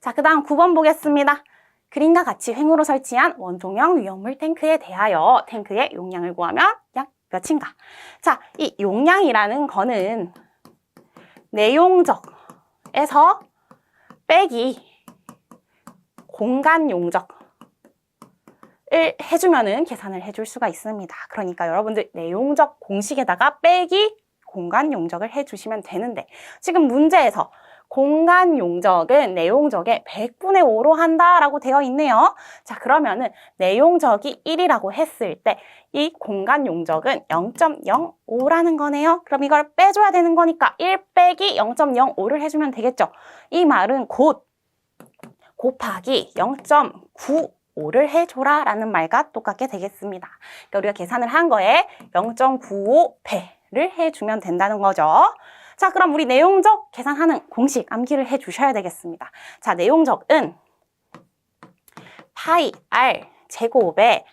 자, 그 다음 9번 보겠습니다. 그림과 같이 횡으로 설치한 원통형 위험물 탱크에 대하여 탱크의 용량을 구하면 약 몇인가? 자, 이 용량이라는 거는 내용적에서 빼기 공간 용적 을 해주면은 계산을 해줄 수가 있습니다. 그러니까 여러분들 내용적 공식에다가 빼기 공간 용적을 해주시면 되는데 지금 문제에서 공간 용적은 내용적의 100분의 5로 한다라고 되어 있네요. 자, 그러면은 내용적이 1이라고 했을 때 이 공간 용적은 0.05라는 거네요. 그럼 이걸 빼줘야 되는 거니까 1 빼기 0.05를 해주면 되겠죠. 이 말은 곧 곱하기 0.95를 해줘라 라는 말과 똑같게 되겠습니다. 그러니까 우리가 계산을 한 거에 0.95배를 해주면 된다는 거죠. 자, 그럼 우리 내용적 계산하는 공식 암기를 해 주셔야 되겠습니다. 자, 내용적은 파이 r 제곱에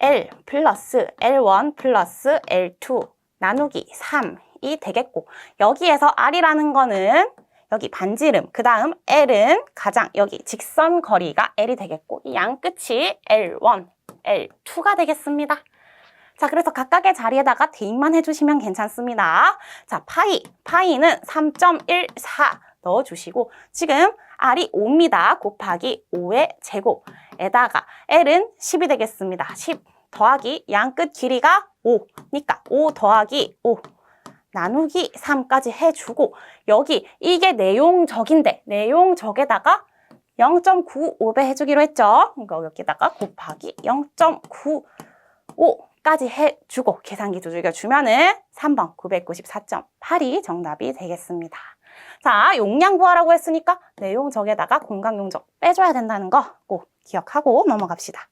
L 플러스 L1 플러스 L2 나누기 3이 되겠고 여기에서 R이라는 거는 여기 반지름 그 다음 L은 가장 여기 직선 거리가 L이 되겠고 이 양 끝이 L1, L2가 되겠습니다. 자, 그래서 각각의 자리에다가 대입만 해주시면 괜찮습니다. 자, 파이. 파이는 3.14 넣어주시고, 지금 R이 5입니다. 곱하기 5의 제곱에다가 L은 10이 되겠습니다. 10 더하기 양끝 길이가 5니까 5 더하기 5 나누기 3까지 해주고, 여기 이게 내용적인데, 내용적에다가 0.95배 해주기로 했죠. 그러니까 여기다가 곱하기 0.95 까지 해주고 계산기 두들겨 주면은 3번 994.8이 정답이 되겠습니다. 자, 용량 구하라고 했으니까 내용 적에다가 공강 용적 빼줘야 된다는 거 꼭 기억하고 넘어갑시다.